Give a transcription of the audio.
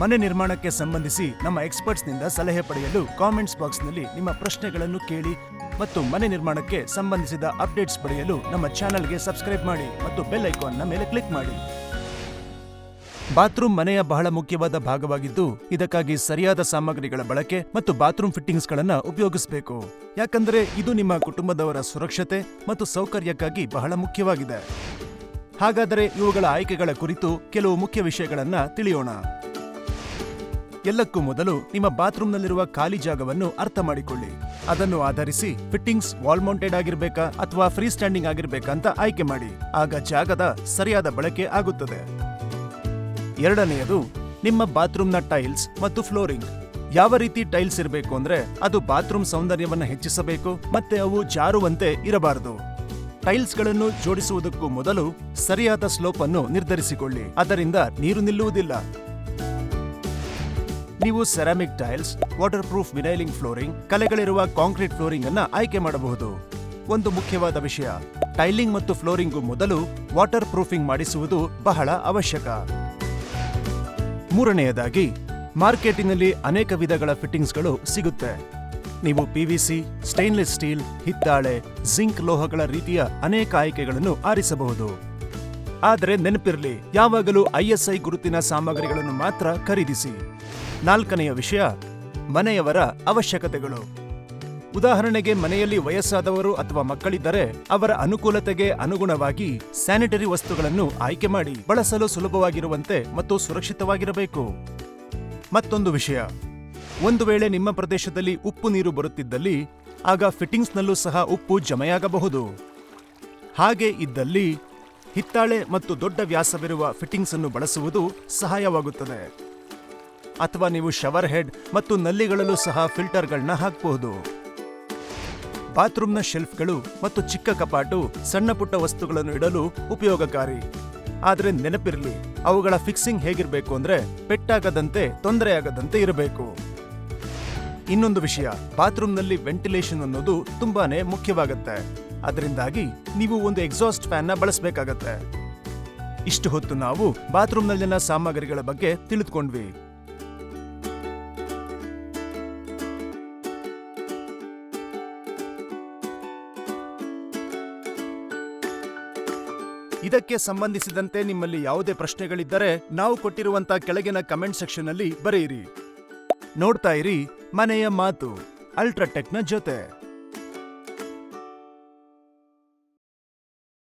ಮನೆ ನಿರ್ಮಾಣಕ್ಕೆ ಸಂಬಂಧಿಸಿ ನಮ್ಮ ಎಕ್ಸ್ಪರ್ಟ್ಸ್ನಿಂದ ಸಲಹೆ ಪಡೆಯಲು ಕಾಮೆಂಟ್ಸ್ ಬಾಕ್ಸ್ನಲ್ಲಿ ನಿಮ್ಮ ಪ್ರಶ್ನೆಗಳನ್ನು ಕೇಳಿ ಮತ್ತು ಮನೆ ನಿರ್ಮಾಣಕ್ಕೆ ಸಂಬಂಧಿಸಿದ ಅಪ್ಡೇಟ್ಸ್ ಪಡೆಯಲು ನಮ್ಮ ಚಾನೆಲ್ಗೆ ಸಬ್ಸ್ಕ್ರೈಬ್ ಮಾಡಿ ಮತ್ತು ಬೆಲ್ ಐಕಾನ್ನ ಮೇಲೆ ಕ್ಲಿಕ್ ಮಾಡಿ. ಬಾತ್ರೂಮ್ ಮನೆಯ ಬಹಳ ಮುಖ್ಯವಾದ ಭಾಗವಾಗಿದ್ದು, ಇದಕ್ಕಾಗಿ ಸರಿಯಾದ ಸಾಮಗ್ರಿಗಳ ಬಳಕೆ ಮತ್ತು ಬಾತ್ರೂಮ್ ಫಿಟ್ಟಿಂಗ್ಸ್ಗಳನ್ನು ಉಪಯೋಗಿಸಬೇಕು. ಯಾಕಂದರೆ ಇದು ನಿಮ್ಮ ಕುಟುಂಬದವರ ಸುರಕ್ಷತೆ ಮತ್ತು ಸೌಕರ್ಯಕ್ಕಾಗಿ ಬಹಳ ಮುಖ್ಯವಾಗಿದೆ. ಹಾಗಾದರೆ ಇವುಗಳ ಆಯ್ಕೆಗಳ ಕುರಿತು ಕೆಲವು ಮುಖ್ಯ ವಿಷಯಗಳನ್ನು ತಿಳಿಯೋಣ. ಎಲ್ಲಕ್ಕೂ ಮೊದಲು ನಿಮ್ಮ ಬಾತ್ರೂಮ್ನಲ್ಲಿರುವ ಖಾಲಿ ಜಾಗವನ್ನು ಅರ್ಥ ಮಾಡಿಕೊಳ್ಳಿ. ಅದನ್ನು ಆಧರಿಸಿ ಫಿಟ್ಟಿಂಗ್ಸ್ ವಾಲ್ ಮೌಂಟೆಡ್ ಆಗಿರ್ಬೇಕಾ ಅಥವಾ ಫ್ರೀ ಸ್ಟ್ಯಾಂಡಿಂಗ್ ಆಗಿರ್ಬೇಕಾ ಅಂತ ಆಯ್ಕೆ ಮಾಡಿ. ಆಗ ಜಾಗದ ಸರಿಯಾದ ಬಳಕೆ ಆಗುತ್ತದೆ. ಎರಡನೆಯದು, ನಿಮ್ಮ ಬಾತ್ರೂಮ್ನ ಟೈಲ್ಸ್ ಮತ್ತು ಫ್ಲೋರಿಂಗ್ ಯಾವ ರೀತಿ ಟೈಲ್ಸ್ ಇರಬೇಕು ಅಂದ್ರೆ ಅದು ಬಾತ್ರೂಮ್ ಸೌಂದರ್ಯವನ್ನು ಹೆಚ್ಚಿಸಬೇಕು ಮತ್ತೆ ಅವು ಜಾರುವಂತೆ ಇರಬಾರದು. ಟೈಲ್ಸ್ಗಳನ್ನು ಜೋಡಿಸುವುದಕ್ಕೂ ಮೊದಲು ಸರಿಯಾದ ಸ್ಲೋಪ್ ಅನ್ನು ನಿರ್ಧರಿಸಿಕೊಳ್ಳಿ. ಅದರಿಂದ ನೀರು ನಿಲ್ಲುವುದಿಲ್ಲ. ನೀವು ಸೆರಾಮಿಕ್ ಟೈಲ್ಸ್ ವಾಟರ್ ಪ್ರೂಫ್ ವಿನೈಲಿಂಗ್ ಫ್ಲೋರಿಂಗ್ ಕಲೆಗಳಿರುವ ಕಾಂಕ್ರೀಟ್ ಫ್ಲೋರಿಂಗ್ ಅನ್ನ ಆಯ್ಕೆ ಮಾಡಬಹುದು. ಒಂದು ಮುಖ್ಯವಾದ ವಿಷಯ ಟೈಲಿಂಗ್ ಮತ್ತು ಫ್ಲೋರಿಂಗು ಮೊದಲು ವಾಟರ್ ಪ್ರೂಫಿಂಗ್ ಮಾಡಿಸುವುದು ಬಹಳ ಅವಶ್ಯಕ. ಮೂರನೆಯದಾಗಿ, ಮಾರ್ಕೆಟಿನಲ್ಲಿ ಅನೇಕ ವಿಧಗಳ ಫಿಟ್ಟಿಂಗ್ಸ್ಗಳು ಸಿಗುತ್ತೆ. ನೀವು ಪಿವಿಸಿ ಸ್ಟೈನ್ಲೆಸ್ ಸ್ಟೀಲ್ ಹಿತ್ತಾಳೆ ಜಿಂಕ್ ಲೋಹಗಳ ರೀತಿಯ ಅನೇಕ ಆಯ್ಕೆಗಳನ್ನು ಆರಿಸಬಹುದು. ಆದರೆ ನೆನಪಿರಲಿ, ಯಾವಾಗಲೂ ಐಎಸ್ಐ ಗುರುತಿನ ಸಾಮಗ್ರಿಗಳನ್ನು ಮಾತ್ರ ಖರೀದಿಸಿ. ನಾಲ್ಕನೆಯ ವಿಷಯ, ಮನೆಯವರ ಅವಶ್ಯಕತೆಗಳು. ಉದಾಹರಣೆಗೆ ಮನೆಯಲ್ಲಿ ವಯಸ್ಸಾದವರು ಅಥವಾ ಮಕ್ಕಳಿದ್ದರೆ ಅವರ ಅನುಕೂಲತೆಗೆ ಅನುಗುಣವಾಗಿ ಸ್ಯಾನಿಟರಿ ವಸ್ತುಗಳನ್ನು ಆಯ್ಕೆ ಮಾಡಿ ಬಳಸಲು ಸುಲಭವಾಗಿರುವಂತೆ ಮತ್ತು ಸುರಕ್ಷಿತವಾಗಿರಬೇಕು. ಮತ್ತೊಂದು ವಿಷಯ, ಒಂದು ವೇಳೆ ನಿಮ್ಮ ಪ್ರದೇಶದಲ್ಲಿ ಉಪ್ಪು ನೀರು ಬರುತ್ತಿದ್ದಲ್ಲಿ, ಆಗ ಫಿಟ್ಟಿಂಗ್ಸ್ನಲ್ಲೂ ಸಹ ಉಪ್ಪು ಜಮೆಯಾಗಬಹುದು. ಹಾಗೆ ಇದ್ದಲ್ಲಿ ಹಿತ್ತಾಳೆ ಮತ್ತು ದೊಡ್ಡ ವ್ಯಾಸವಿರುವ ಫಿಟ್ಟಿಂಗ್ಸ್ ಅನ್ನು ಬಳಸುವುದು ಸಹಾಯವಾಗುತ್ತದೆ. ಅಥವಾ ನೀವು ಶವರ್ ಹೆಡ್ ಮತ್ತು ನಲ್ಲಿಗಳಲ್ಲೂ ಸಹ ಫಿಲ್ಟರ್ಗಳನ್ನ ಹಾಕಬಹುದು. ಬಾತ್ರೂಮ್ನ ಶೆಲ್ಫ್ಗಳು ಮತ್ತು ಚಿಕ್ಕ ಕಪಾಟು ಸಣ್ಣ ಪುಟ್ಟ ವಸ್ತುಗಳನ್ನು ಇಡಲು ಉಪಯೋಗಕಾರಿ. ಆದರೆ ನೆನಪಿರಲಿ, ಅವುಗಳ ಫಿಕ್ಸಿಂಗ್ ಹೇಗಿರಬೇಕು ಅಂದರೆ ಪೆಟ್ಟಾಗದಂತೆ ತೊಂದರೆಯಾಗದಂತೆ ಇರಬೇಕು. ಇನ್ನೊಂದು ವಿಷಯ ಬಾತ್ರೂಮ್ನಲ್ಲಿ ವೆಂಟಿಲೇಷನ್ ಅನ್ನೋದು ತುಂಬಾನೇ ಮುಖ್ಯವಾಗುತ್ತೆ. ಅದರಿಂದಾಗಿ ನೀವು ಒಂದು ಎಕ್ಸಾಸ್ಟ್ ಫ್ಯಾನ್ನ ಬಳಸಬೇಕಾಗತ್ತೆ. ಇಷ್ಟು ಹೊತ್ತು ನಾವು ಬಾತ್ರೂಮ್ನಲ್ಲಿನ ಸಾಮಗ್ರಿಗಳ ಬಗ್ಗೆ ತಿಳಿದುಕೊಂಡ್ವಿ. ಇದಕ್ಕೆ ಸಂಬಂಧಿಸಿದಂತೆ ನಿಮ್ಮಲ್ಲಿ ಯಾವುದೇ ಪ್ರಶ್ನೆಗಳಿದ್ದರೆ ನಾವು ಕೊಟ್ಟಿರುವಂತ ಕೆಳಗಿನ ಕಮೆಂಟ್ ಸೆಕ್ಷನ್ ಅಲ್ಲಿ ಬರೆಯಿರಿ. ನೋಡ್ತಾ ಇರಿ ಮನೆಯ ಮಾತು ಅಲ್ಟ್ರಾಟೆಕ್ನ ಜೊತೆ.